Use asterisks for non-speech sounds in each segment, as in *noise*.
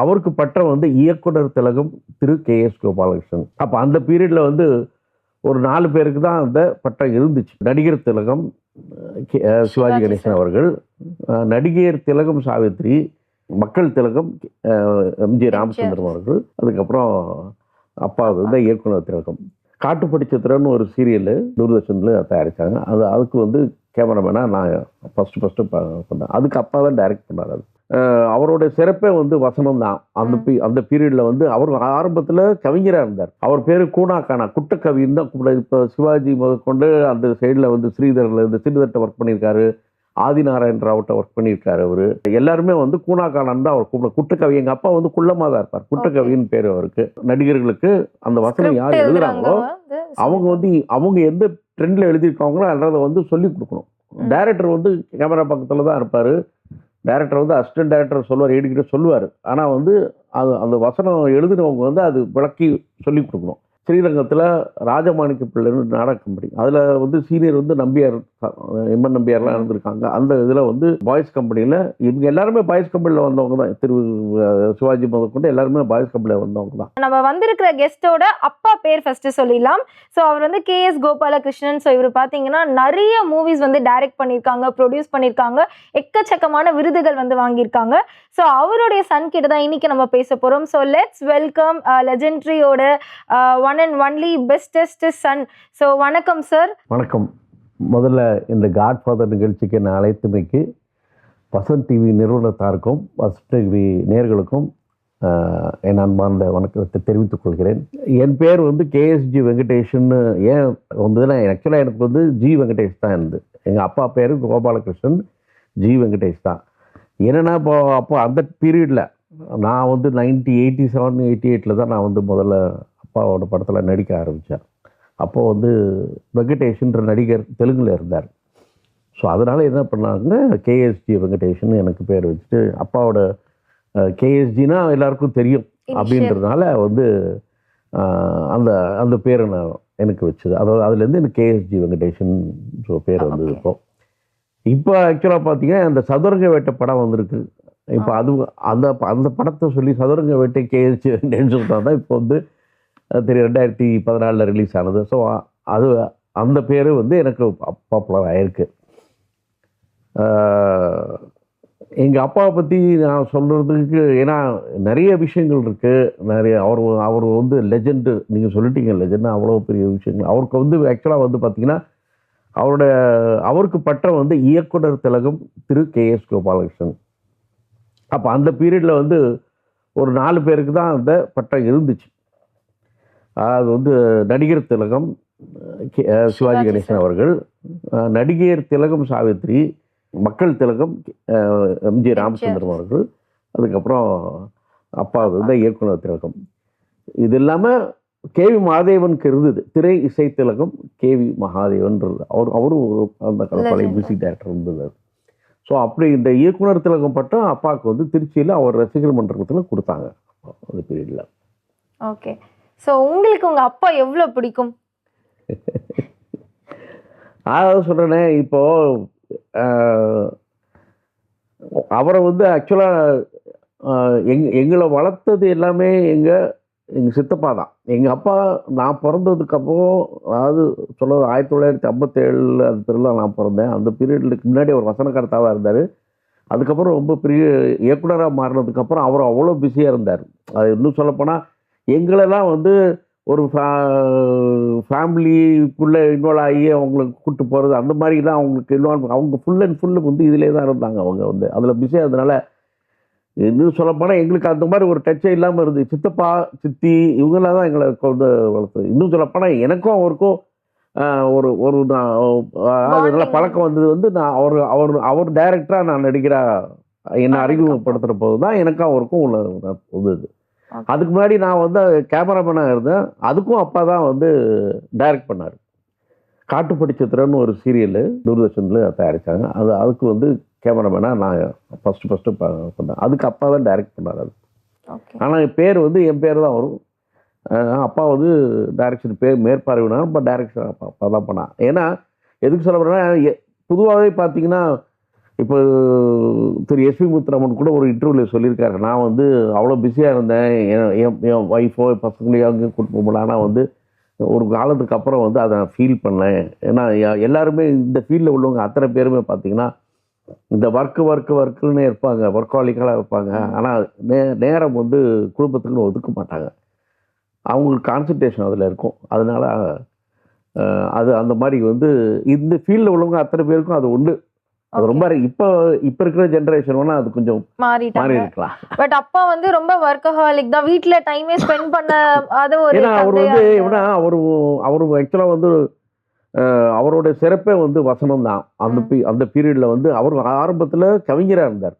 அவருக்கு பட்டம் வந்து இயக்குனர் திலகம் திரு கே எஸ் கோபாலகிருஷ்ணன். அப்போ அந்த பீரியடில் வந்து ஒரு நாலு பேருக்கு தான் அந்த பட்டம் இருந்துச்சு. நடிகர் திலகம் சிவாஜி கணேசன். அவர்கள் அஹ், நடிகையர் திலகம் சாவித்ரி மக்கள் திலகம் எம்ஜி ராமச்சந்திரன் அவர்கள் அதுக்கப்புறம் அப்பா வந்து இயக்குனர் திலகம். காட்டுப்படி சித்திரன்னு ஒரு சீரியல் தூர்தர்ஷனில் தயாரித்தாங்க அது அதுக்கு வந்து கேமராமேனாக நான் ஃபஸ்ட்டு ஃபஸ்ட்டு பண்ணேன். அதுக்கு அப்பா தான் டைரக்ட் பண்ணார் அது. அஹ் அவருடைய சிறப்பே வந்து வசனம் தான் அந்த பீ அந்த பீரியடில் வந்து அவர் ஆரம்பத்தில் கவிஞராக இருந்தார். அவர் பேர் கூனாக்கானா குட்டக்கவின்னு தான் கூப்பிட இப்போ சிவாஜி முதற்கொண்டு அந்த சைடில் வந்து ஸ்ரீதரில் இந்த ஸ்ரீதர்கிட்ட ஒர்க் பண்ணியிருக்காரு. ஆதிநாராயண ராவ்ட்ட ஒர்க் பண்ணியிருக்காரு அவர். எல்லாருமே வந்து கூனாக்கானன் தான் அவர் கூப்பிட குட்டக்கவி எங்கள் அப்பா வந்து குள்ளமாக தான் இருப்பார். குட்டக்கவின்னு பேர் அவருக்கு. நடிகர்களுக்கு அந்த வசனம் யார் வந்து அவங்க வந்து அவங்க எந்த ட்ரெண்டில் எழுதியிருக்காங்களோன்றதை வந்து சொல்லி கொடுக்கணும். டைரக்டர் வந்து கேமரா பக்கத்தில் தான் இருப்பார். டைரக்டர் வந்து அசிஸ்டன்ட் டைரக்டர் சொல்லுவார் எடிக்கிட்ட சொல்லுவார். ஆனால் வந்து அது அந்த வசனம் எழுதுனவங்க வந்து அது விளக்கி சொல்லி கொடுக்கணும். ஸ்ரீரங்கத்தில் ராஜமாணிக்க பிள்ளைன்னு நாடக கம்பெனி அதில் வந்து சீனியர் வந்து நம்பியார் எம்என் நம்பியார்லாம் இருந்திருக்காங்க. அந்த இதில் வந்து பாய்ஸ் கம்பெனியில் இவங்க எல்லாருமே பாய்ஸ் கம்பெனியில் வந்தவங்க தான். திரு சிவாஜி முதற்கொண்டு எல்லாருமே பாய்ஸ் கம்பெனியில் வந்தவங்க தான். நம்ம வந்திருக்கிற கெஸ்ட்டோட அப்பா பேர் ஃபஸ்ட்டு சொல்லிடலாம். ஸோ அவர் வந்து கே எஸ் கோபாலகிருஷ்ணன். ஸோ இவர் பார்த்தீங்கன்னா நிறைய மூவிஸ் வந்து டைரக்ட் பண்ணியிருக்காங்க ப்ரொடியூஸ் பண்ணியிருக்காங்க. எக்கச்சக்கமான விருதுகள் வந்து வாங்கியிருக்காங்க. ஸோ அவருடைய சன் கிட்ட தான் இன்னைக்கு நம்ம பேச போகிறோம் so let's welcome லெஜெண்ட்ரியோட one and only bestest son so வணக்கம் சார் வணக்கம். முதல்ல இந்த காட்ஃபாதர் நிகழ்ச்சிக்கு நான் அழைத்துமைக்கு வசந்த் டிவி நிறுவனத்தாருக்கும் வசந்த் டிவி நேர்களுக்கும் என் அன்பார்ந்த வணக்கத்தை தெரிவித்துக் கொள்கிறேன். என் பேர் வந்து கேஎஸ்ஜி வெங்கடேஷன்னு ஏன் வந்ததுன்னா ஆக்சுவலாக எனக்கு வந்து ஜி வெங்கடேஷ் தான் இருந்து எங்கள் அப்பா பேர் கோபாலகிருஷ்ணன் ஜி வெங்கடேஷ் தான். என்னென்னா இப்போ அப்போ அந்த பீரியடில் நான் வந்து நைன்டி எயிட்டி செவன் எயிட்டி எயிட்டில் தான் நான் வந்து முதல்ல அப்பாவோட படத்தில் நடிக்க ஆரம்பித்தேன் அப்போது வந்து வெங்கடேஷன்ற நடிகர் தெலுங்கில் இருந்தார். ஸோ அதனால் என்ன பண்ணாங்க கேஎஸ்ஜி வெங்கடேஷன் எனக்கு பேர் வச்சுட்டு அப்பாவோட கேஎஸ்ஜினா எல்லாருக்கும் தெரியும் அப்படின்றதுனால வந்து அந்த அந்த பேரை நான் எனக்கு வச்சது. அதாவது அதுலேருந்து எனக்கு கேஎஸ்ஜி வெங்கடேஷன் ஸோ பேர் வந்து Okay. இருக்கும் இப்போ ஆக்சுவலாக பார்த்தீங்கன்னா அந்த சதுரங்க வேட்டை படம் வந்திருக்கு. இப்போ அது அந்த அந்த படத்தை சொல்லி சதுரங்க வேட்டை கேஎஸ்ஜி *laughs* வெங்கடேஷன் தான் இப்போ வந்து அது தெரியும் ரெண்டாயிரத்தி பதினாலில் ரிலீஸ் ஆனது. ஸோ அது அந்த பேர் வந்து எனக்கு பாப்புலர் ஆயிருக்கு. எங்கள் அப்பாவை பற்றி நான் சொல்கிறதுக்கு ஏன்னா நிறைய விஷயங்கள் இருக்குது நிறைய அவர் அவர் வந்து லெஜெண்டு நீங்கள் சொல்லிட்டீங்க லெஜெண்ட் அவ்வளோ பெரிய விஷயங்கள். அவருக்கு வந்து ஆக்சுவலாக வந்து பார்த்திங்கன்னா அவரோட அவருக்கு பட்டம் வந்து இயக்குனர் திலகம் திரு கே எஸ் கோபாலகிருஷ்ணன். அப்போ அந்த பீரியடில் வந்து ஒரு நாலு பேருக்கு தான் அந்த பட்டம் இருந்துச்சு. அது வந்து நடிகர் திலகம் சிவாஜி கணேசன். அவர்கள் அஹ் நடிகையர் திலகம் சாவித்ரி மக்கள் திலகம் எம்ஜி ராமச்சந்திரன் அவர்கள் அதுக்கப்புறம் அப்பா வந்து இயக்குனர் திலகம். இது இல்லாமல் கேவி மகாதேவனுக்கு இருந்தது திரை இசை திலகம் கேவி மகாதேவன் அவர் அவரும் ஒரு அந்த பழைய. மியூசிக் டைரக்டர் இருந்தது. ஸோ அப்படி இந்த இயக்குனர் திலகம் பட்டம் அப்பாவுக்கு வந்து திருச்சியில் அவர் ரசிகர் மன்றத்தில் கொடுத்தாங்க. அந்த பீரியடில் ஓகே ஸோ உங்களுக்கு உங்கள் அப்பா எவ்வளோ பிடிக்கும்? அதாவது சொல்கிறேனே இப்போ அவரை வந்து ஆக்சுவலாக எங் எங்களை வளர்த்தது எல்லாமே எங்கள் எங்கள் சித்தப்பா தான். எங்கள் அப்பா நான் பிறந்ததுக்கப்புறம் அதாவது சொல்கிறது ஆயிரத்தி தொள்ளாயிரத்தி ஐம்பத்தேழில் அது பிறகு நான் பிறந்தேன். அந்த பீரியடுக்கு முன்னாடி அவர் வசனகர்த்தாவாக இருந்தார். அதுக்கப்புறம் ரொம்ப பெரிய இயக்குனராக மாறினதுக்கப்புறம் அவர் அவ்வளோ பிஸியாக இருந்தார். அது இன்னும் சொல்லப்போனால் எங்களெல்லாம் வந்து ஒரு ஃபேமிலிக்குள்ளே இன்வால்வ் ஆகி அவங்களுக்கு கூட்டு போகிறது அந்த மாதிரிலாம் அவங்களுக்கு இன்வால்வ் அவங்க ஃபுல் அண்ட் ஃபுல்லு வந்து இதிலே தான் இருந்தாங்க அவங்க வந்து அதில் பிஸியாக இருந்தனால இன்னும் சொல்லப்போனால் எங்களுக்கு அந்த மாதிரி ஒரு டச்சே இல்லாமல் இருந்து சித்தப்பா சித்தி இவங்களாம் தான் எங்களை வந்து வளர்த்தது இன்னும் சொல்லப்போனால் எனக்கும் அவருக்கும் ஒரு ஒரு நான். பழக்கம் வந்தது வந்து நான் அவர் அவர் அவர் டைரக்டராக நான் நடிக்கிறா என்னை அறிமுகப்படுத்துகிற போது தான் எனக்கும் அவருக்கும் உள்ள Okay. அதுக்கு முன்னாடி நான் வந்து கேமராமேனாக இருந்தேன். அதுக்கும் அப்பா தான் வந்து டைரக்ட் பண்ணார். காட்டுப்படி சித்திரன்னு ஒரு சீரியல் தூர்தர்ஷனில் தயாரித்தாங்க அது அதுக்கு வந்து கேமராமேனாக நான் ஃபஸ்ட்டு ஃபஸ்ட்டு பண்ணேன். அதுக்கு அப்பா தான் டைரக்ட் பண்ணார் அது. ஆனால் என் பேர் வந்து என் பேர் தான் வரும். அப்பா வந்து டைரக்ஷன் பேர் மேற்பார்வையினார் இப்போ டைரக்ஷன் அப்பா அப்பா தான் பண்ணான் ஏன்னா எதுக்கு சொல்ல போகிறேன்னா பொதுவாகவே பார்த்தீங்கன்னா இப்போ திரு எஸ்பி முத்துராமன் கூட ஒரு இன்டர்வியூவில் சொல்லியிருக்காரு. நான் வந்து அவ்வளோ பிஸியாக இருந்தேன். என் என் என் ஒய்ஃபோ பசங்களையோ அங்கே கூட்டு போகல ஆனால் வந்து ஒரு காலத்துக்கு அப்புறம் வந்து அதை நான் ஃபீல் பண்ணேன். ஏன்னா எல்லாருமே இந்த ஃபீல்டில் உள்ளவங்க அத்தனை பேருமே பார்த்தீங்கன்னா இந்த ஒர்க்கு ஒர்க்கு ஒர்க்குன்னு இருப்பாங்க. ஒர்க்காலிக்கலாக இருப்பாங்க. ஆனால் நே நேரம் வந்து குடும்பத்துக்குன்னு ஒதுக்க மாட்டாங்க. அவங்களுக்கு கான்சன்ட்ரேஷன் அதில் இருக்கும். அதனால் அது அந்த மாதிரி வந்து இந்த ஃபீல்டில் உள்ளவங்க அத்தனை பேருக்கும் அது ஒன்று அது ரொம்ப இப்போ இப்போ இருக்கிற ஜென்ரேஷன் வேணால் அது கொஞ்சம் மாறி மாறிட்டாங்க இருக்கலாம். பட் அப்பா வந்து ரொம்ப ஒர்க்கஹாலிக் தான். வீட்ல டைமே ஸ்பெண்ட் பண்ண அது ஒரு ஏன்னா அவர் வந்து. எப்படின்னா அவர் அவர் ஆக்சுவலாக வந்து அவரோட சிறப்பே வந்து வசனம் தான். அந்த அந்த பீரியடில் வந்து அவர் ஆரம்பத்தில் கவிஞராக இருந்தார்.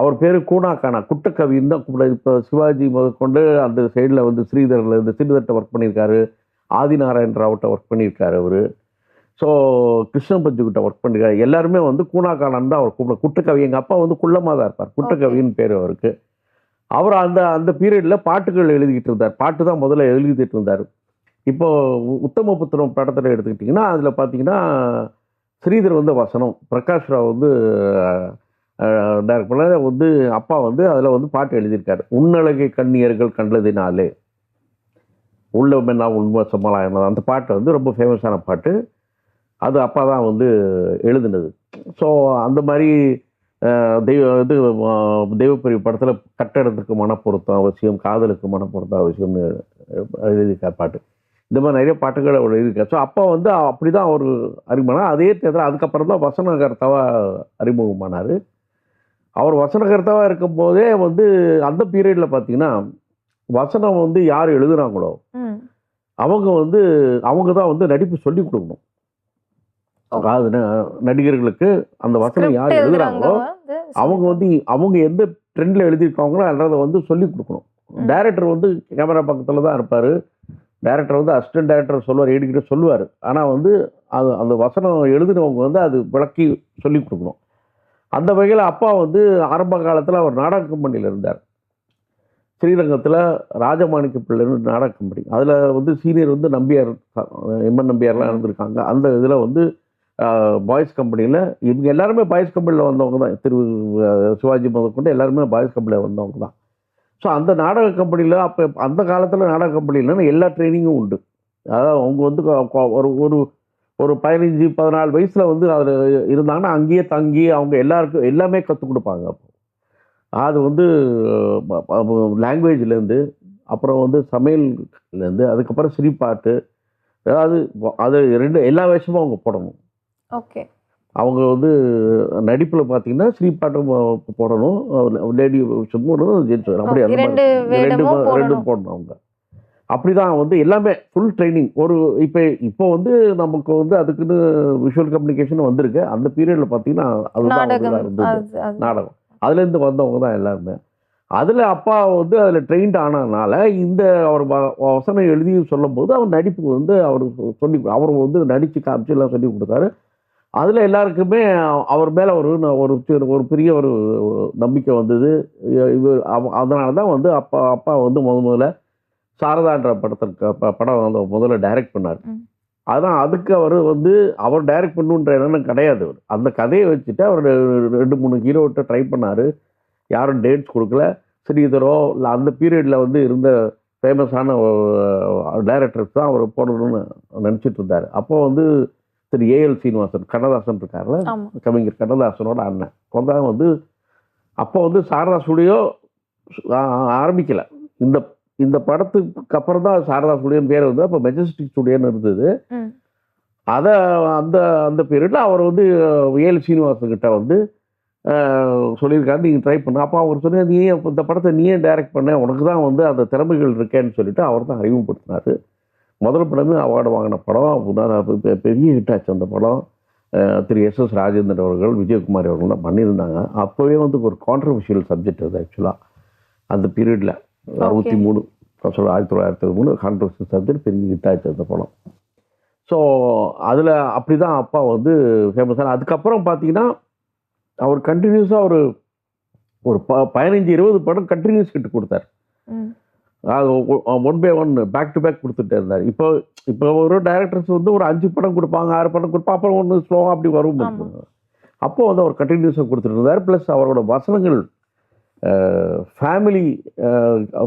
அவர் பேர் கூனாக்கானா குட்டக்கவின்னு தான் கூப்பிட இப்போ சிவாஜி முதற்கொண்டு அந்த சைடில் வந்து ஸ்ரீதரில் இந்த ஸ்ரீதர்கிட்ட ஒர்க் பண்ணியிருக்காரு. ஆதிநாராயண ராவ்கிட்ட ஒர்க் பண்ணியிருக்காரு அவர். ஸோ கிருஷ்ண பஞ்சுக்கிட்ட ஒர்க் பண்ணியிருக்காரு எல்லாருமே வந்து கூனாக்கானன் தான் அவர் கூப்பிட குட்டக்கவி. எங்கள் அப்பா வந்து குள்ளமாக தான் இருப்பார். குட்டக்கவின்னு பேர் அவருக்கு. அவர் அந்த அந்த பீரியடில் பாட்டுகள் எழுதிக்கிட்டு இருந்தார். பாட்டு தான் முதல்ல எழுதிட்டு இருந்தார். இப்போ உ- உத்தமபுத்திரம் படத்தில் எடுத்துக்கிட்டிங்கன்னா அதில் பார்த்தீங்கன்னா ஸ்ரீதர் வந்து வசனம் பிரகாஷ் ராவ் வந்து டைரக்ட் பண்ண வந்து அப்பா வந்து அதில் வந்து பாட்டு எழுதியிருக்காரு. உன்னழகை கண்ணியர்கள் கண்டதினாலே உள்ள மென்னா உண்மை சமாளாயம் அந்த பாட்டு வந்து ரொம்ப ஃபேமஸான பாட்டு. அது அப்பா தான் வந்து எழுதுனது. ஸோ அந்த மாதிரி தெய்வ இது அஹ், தெய்வப்பிரி படத்தில் கட்டடத்துக்கு மனப்பொருத்தம் அவசியம் காதலுக்கு மனப்பொருத்தம் அவசியம்னு எழுதியிருக்கார் பாட்டு. இந்த மாதிரி நிறைய பாட்டுகள் அவர் எழுதியிருக்கார். ஸோ அப்பா வந்து அப்படி தான் அவர் அறிமுகமான அதே தேர்தல் அதுக்கப்புறம் தான் வசனகர்த்தாவாக அறிமுகமானார். அவர் வசனகர்த்தாவாக இருக்கும்போதே வந்து அந்த பீரியடில் பார்த்தீங்கன்னா வசனம் வந்து யார் எழுதுனாங்களோ. அவங்க வந்து அவங்க தான் வந்து நடிப்பு சொல்லி கொடுக்கணும். நடிகர்களுக்கு அந்த வசனம் யார் எழுதுறாங்களோ அவங்க வந்து அவங்க எந்த ட்ரெண்டில் எழுதியிருக்காங்களோன்றதை வந்து சொல்லி கொடுக்கணும். டைரக்டர் வந்து கேமரா பக்கத்தில் தான் இருப்பார். டைரக்டர் வந்து அசிஸ்டன்ட் டைரக்டர் சொல்லுவார் எடிக்கிட்ட சொல்லுவார். ஆனால் வந்து அது அந்த வசனம் எழுதுனவங்க வந்து அது விளக்கி சொல்லி கொடுக்கணும். அந்த வகையில் அப்பா வந்து ஆரம்ப காலத்தில் அவர் நாடக கம்பெனியில் இருந்தார். ஸ்ரீரங்கத்தில் ராஜமாணிக்க பிள்ளைன்னு நாடக கம்பெனி. அதில் வந்து சீனியர் வந்து நம்பியார் எம்என் நம்பியார்லாம் இருந்திருக்காங்க. அந்த இதில் வந்து பாய்ஸ் கம்பெனியில் இவங்க எல்லாருமே பாய்ஸ் கம்பெனியில் வந்தவங்க தான். திரு சிவாஜி முதற்கொண்டு எல்லாருமே பாய்ஸ் கம்பெனியில் வந்தவங்க தான். ஸோ அந்த நாடக கம்பெனியில் அப்போ அந்த காலத்தில் நாடக கம்பெனியில் எல்லா ட்ரைனிங்கும் உண்டு. அதாவது அவங்க வந்து ஒரு ஒரு ஒரு பதினஞ்சு பதினாலு வயசில் வந்து அதில் இருந்தாங்கன்னா அங்கேயே தங்கி அவங்க எல்லாருக்கும் எல்லாமே கற்றுக் கொடுப்பாங்க அப்போ. அது வந்து லாங்குவேஜ்லேருந்து அப்புறம் வந்து சமையல்லேருந்து அதுக்கப்புறம் சிரிப்பாட்டு அதாவது அது ரெண்டு எல்லா விஷயமும் அவங்க போடணும். ஓகே. அவங்க வந்து நடிப்பில் பார்த்தீங்கன்னா ஸ்ரீபாட்டும் போடணும். லேடி போடணும் ஜென்ஸ் அப்படி ரெண்டு ரெண்டும் போடணும். அவங்க. அப்படிதான் வந்து எல்லாமே ஃபுல் ட்ரைனிங் ஒரு இப்போ இப்போ வந்து நமக்கு வந்து அதுக்குன்னு விஷுவல் கம்யூனிகேஷன் வந்திருக்கு. அந்த பீரியடில் பார்த்தீங்கன்னா அதுதான் இருந்தது. நாடகம். அதுலேருந்து வந்தவங்க தான் எல்லாருமே. அதில் அப்பா வந்து அதில் ட்ரெயின்ட் ஆனதுனால இந்த அவர் வசனம் எழுதி சொல்லும்போது அவர் நடிப்பு வந்து அவர் சொல்லி அவர் வந்து நடித்து காமிச்சு எல்லாம் சொல்லி கொடுத்தாரு. அதில் எல்லாருக்குமே அவர் மேலே ஒரு ஒரு ஒரு பெரிய ஒரு நம்பிக்கை வந்தது. இவர் அதனால தான் வந்து அப்பா அப்பா வந்து முத முதல்ல சாரதான்ற படத்திற்கு படம் வந்து முதல்ல டைரக்ட் பண்ணார். அதான் அதுக்கு அவர் வந்து அவர் டைரக்ட் பண்ணுன்ற எண்ணம் கிடையாது அவர். அந்த கதையை வச்சுட்டு அவர் ரெண்டு மூணு ஹீரோட்ட ட்ரை பண்ணார். யாரும் டேட்ஸ் கொடுக்கல. ஸ்ரீதரோ இல்லை அந்த பீரியடில் வந்து இருந்த ஃபேமஸான டைரக்டர்ஸ் தான் அவர் போடணும்னு நினச்சிட்டு இருந்தார். அப்போ வந்து திரு ஏஎல் சீனிவாசன் கண்ணதாசன் இருக்கார்ல? கவிஞர் கண்ணதாசனோட அண்ணன். கொண்டாங்க வந்து அப்போ வந்து சாரதா ஸ்டுடியோ ஆரம்பிக்கல. இந்த இந்த படத்துக்கு அப்புறம் தான் சாரதா ஸ்டுடியோன்னு பேர் வந்து அப்போ மெஜஸ்டிக் ஸ்டுடியோன்னு இருந்தது. அதை அந்த அந்த பீரியடில் அவர் வந்து ஏஎல் சீனிவாசன் கிட்ட வந்து சொல்லியிருக்காரு. நீங்கள் ட்ரை பண்ண அப்போ அவர் சொன்னார் நீ இந்த படத்தை நீயே டைரக்ட் பண்ண. உனக்கு தான் வந்து அந்த திறமைகள் இருக்கேன்னு சொல்லிட்டு அவர் தான் அறிமுகப்படுத்தினார். முதல் படமே அவார்டு வாங்கின படம். பெரிய ஹிட் ஆச்சு அந்த படம். திரு எஸ் எஸ் ராஜேந்திரன் அவர்கள் விஜயகுமார் அவர்கள்லாம் பண்ணியிருந்தாங்க. அப்போவே வந்து ஒரு கான்ட்ரவர்ஷியல் சப்ஜெக்ட் அது ஆக்சுவலாக அந்த பீரியடில் அறுபத்தி மூணு சொல்ல ஆயிரத்தி தொள்ளாயிரத்தி மூணு கான்ட்ரவர்ஷியல் சப்ஜெக்ட் பெரிய ஹிட் ஆச்சு அந்த படம். ஸோ அதில் அப்படி தான் அப்பா வந்து ஃபேமஸான அதுக்கப்புறம் பார்த்தீங்கன்னா அவர் கண்டினியூஸாக ஒரு ஒரு ப பதினஞ்சு இருபது படம் கண்டினியூஸ் ஹிட் கொடுத்தார். அது one by one back to back கொடுத்துட்டே இருந்தார். இப்போ இப்போ ஒரு டைரக்டர்ஸ் வந்து ஒரு அஞ்சு படம் கொடுப்பாங்க ஆறு படம் கொடுப்பாங்க அப்புறம் ஒன்று ஸ்லோவாக அப்படி வரும். அப்போ வந்து அவர் கண்டினியூஸாக கொடுத்துட்டு இருந்தார். ப்ளஸ் அவரோட வசனங்கள் ஃபேமிலி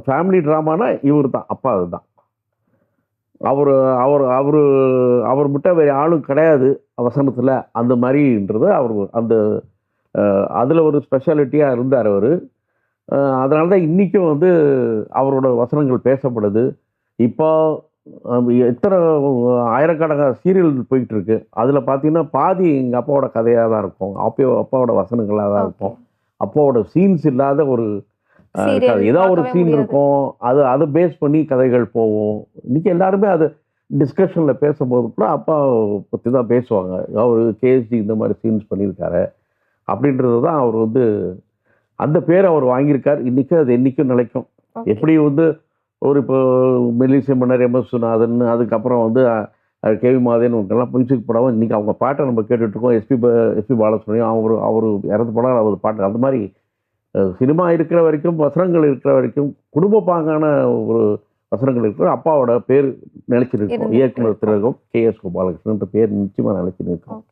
ஃபேமிலி ட்ராமானா இவர் தான் அப்பா அதுதான் அவர் அவர் அவர் அவர் மட்டும் வேறு ஆளும் கிடையாது வசனத்தில். அந்த மாதிரின்றது அவர் அந்த அதில் ஒரு ஸ்பெஷாலிட்டியாக இருந்தார் அவர். அதனால தான் இன்றைக்கும் வந்து அவரோட வசனங்கள் பேசப்படுது. இப்போ எத்தனை ஆயிரக்கணக்கான சீரியல் போயிட்டு இருக்கு அதில் பார்த்தீங்கன்னா பாதி எங்கள் அப்பாவோட கதையாக தான் இருக்கும். அப்போ அப்பாவோட வசனங்களாக தான் இருக்கும். அப்பாவோட சீன்ஸ் இல்லாத ஒரு ஏதாவது ஒரு சீன். இருக்கும். அது அதை பேஸ் பண்ணி கதைகள் போகும். இன்னைக்கு எல்லாருமே அது டிஸ்கஷனில் பேசும்போது கூட அப்பா பற்றி தான் பேசுவாங்க. அவர் கேஎஸ்டி இந்த மாதிரி சீன்ஸ் பண்ணியிருக்காரு. அப்படின்றது தான் அவர் வந்து அந்த பேரை அவர் வாங்கியிருக்கார். இன்றைக்கும் அது என்றைக்கும் நிலைக்கும். எப்படி வந்து ஒரு இப்போ மெல்லிசை மன்னர் எம். எஸ். சுநாதன் அதுக்கப்புறம் வந்து கேவி மாதேன் இவங்கெல்லாம் மியூசிக் படம் இன்றைக்கி அவங்க பாட்டை நம்ம கேட்டுட்ருக்கோம். எஸ்பி எஸ்பி பாலசுப்ரமணியம் அவர் அவர் இறந்து போனால் அவர் பாட்டு. அந்த மாதிரி சினிமா இருக்கிற வரைக்கும் வசனங்கள் இருக்கிற வரைக்கும் குடும்ப பாங்கான ஒரு வசனங்கள் இருக்கிற அப்பாவோட பேர் இருந்துட்டு இயக்குனர் திலகம் கே. எஸ். கோபாலகிருஷ்ணன் பேர் நிச்சயமாக நிலைச்சு நிற்கும்